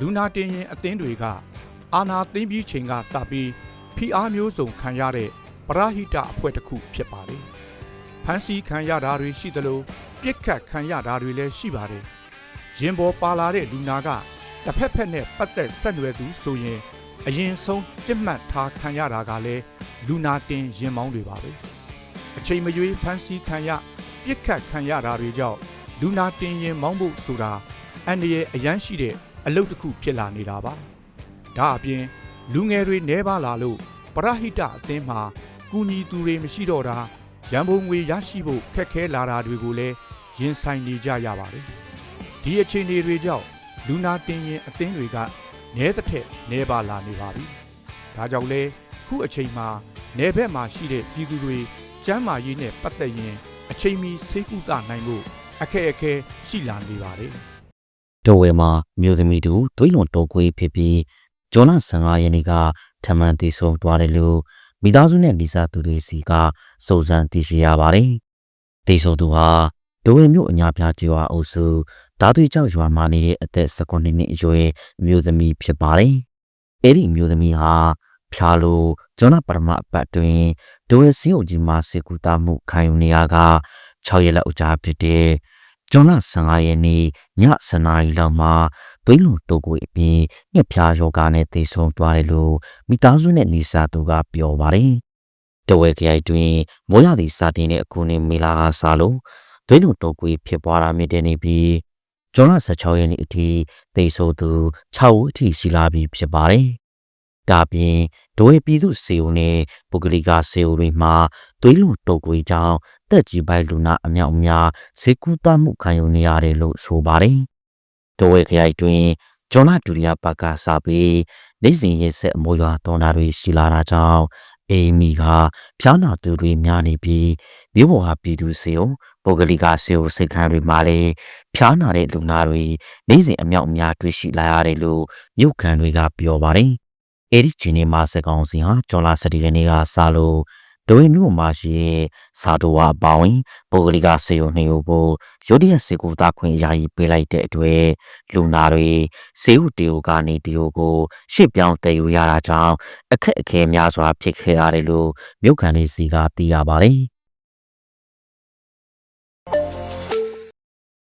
လူနာတင်ရင်အသင်းတွေကအာနာသိမ့်ပြီးချိန်ကစပြီးဖိအားမျိုးစုံခံရတဲ့ပရဟိတအဖွဲ့တစ်ခုဖြစ်ပါတယ်။ဖန်စီခံရတာတွေရှိသလိုပြစ်ခတ်ခံရတာတွေလည်းရှိပါတယ်။ရင်ပေါ်ပါလာတဲ့လူနာကတစ်ဖက်ဖက်နဲ့ပတ်သက်ဆက်နွယ်သူဆိုရင်အရင်ဆုံးပြစ်မှတ်ထားခံရတာကလည်းလူနာတင်ရင်မောင်းတွေပါပဲ။အချိန်မရွေးဖန်စီခံရပြစ်ခတ်ခံရတာတွေကြောင့်လူနာတင်ရင်မောင်းဖို့ဆိုတာအန္တရာယ်အရန်ရှိတဲ့ အလုပ်တစ်ခုဖြစ်လာနေတာပါ။ဒါအပြင်လူငယ်တွေနှဲပါလာလို့ပရဟိတအသင်းမှာကူညီသူတွေမရှိတော့တာရန်ပုံငွေရရှိဖို့ခက်ခဲလာတာတွေကိုလည်းရင်ဆိုင်နေကြရပါတယ်။ဒီအခြေအနေတွေကြောင့်လူနာတင်ရင်အသင်းတွေကနဲတစ်ထက်နဲပါလာနေပါပြီ။ဒါကြောင့်လဲခုအချိန်မှာနယ်ဘက်မှာရှိတဲ့ပြည်သူတွေကျမ်းမာရေးနဲ့ပတ်သက်ရင်အချိန်မီဆေးကုသနိုင်ဖို့အခက်အခဲရှိလာနေပါတယ် တော်ဝဲမှာမြို့သမီးတို့သွေးလွန်တော်ကွေးဖြစ်ပြီးဂျွန်လ15ရက်နေ့ကထမန်တည်ဆုံသွားတယ်လို့မိသားစုနဲ့လီစာသူတွေစီကစုံစမ်းသိရှိရပါတယ်။တည်ဆုံသူဟာဒိုဝဲမြို့အညာပြကျွာအုပ်စုဓာသွေကျောက်ရွာမှာနေတဲ့အသက်19နှစ်အရွယ်မြို့သမီးဖြစ်ပါတယ်။အဲ့ဒီမြို့သမီးဟာဖျားလို့ဂျွန်လပရမအပတ်တွင်ဒိုဝဲစင်းအုပ်ကြီးမှာစေကူတာမှုခံယူနေရက6ရက်လောက်ကြာဖြစ်တဲ့ ဂျွန်လ15ရက်နေ့ည7နာရီလောက်မှာသွေးလွန်တိုးကိုအပြင်ညက်ဖျားယောဂါနဲ့သေဆုံးသွားတယ်လို့မိသားစုနဲ့နီစာသူကပြောပါတယ်။တဝဲခရိုင်တွင်မိုးရသည့်စာတင်တဲ့အခုနှစ်မေလာကစားလို့သွေးလွန်တိုးကိုဖြစ်ပွားတာမြင့်တဲ့နေပြီးဂျွန်လ16ရက်နေ့အထိသေဆုံးသူ6ဦးအထိရှိလာပြီဖြစ်ပါတယ်။ ဒါပြင်ဒိုဝေပြည်သူစေုံနဲ့ပုဂ္ဂလိကစေုံတွေမှာသွေးလွန်တုပ်ကွေးကြောင့်တက်ကြီးပိုင်လူနာအမြောက်အများဈေးကူးတမှုခံယူနေရတယ်လို့ဆိုပါတယ်။ဒိုဝေခရိုင်တွင်ဂျွန်လာဒူရီယာဘက်ကစပြီးနေစဉ်ရဲဆက်အမိုးရွာတော်နာတွေရှိလာတာကြောင့်အေမီကဖျားနာသူတွေများနေပြီးမြို့ပေါ်ဟာပြည်သူစေုံပုဂ္ဂလိကစေုံစိတ်ခံတွေမှာလည်းဖျားနာတဲ့လူနာတွေနေစဉ်အမြောက်အများတွေ့ရှိလာရတယ်လို့မြို့ခံတွေကပြောပါတယ်။ အဲ့ဒီချိန်နေမှာစကောင်စီဟာဂျွန်လာစတီရက်နေ့ကစလို့ဒိုဝင်းမြို့မှာရှိတဲ့စာတိုဝါအပေါင်းပုဂ္ဂလိကစေယုံနှို့ဖို့ရုတ်တရက်စေကူတာခွင့်ယာယီပေးလိုက်တဲ့အတွက်လူနာတွေစေဥတေယိုကနေတေယိုကို ရှေ့ပြောင်းတည်ယူရတာကြောင့်အခက်အခဲများစွာဖြစ်ခဲ့ရတယ်လို့မြို့ခံတွေစီကသိရပါတယ်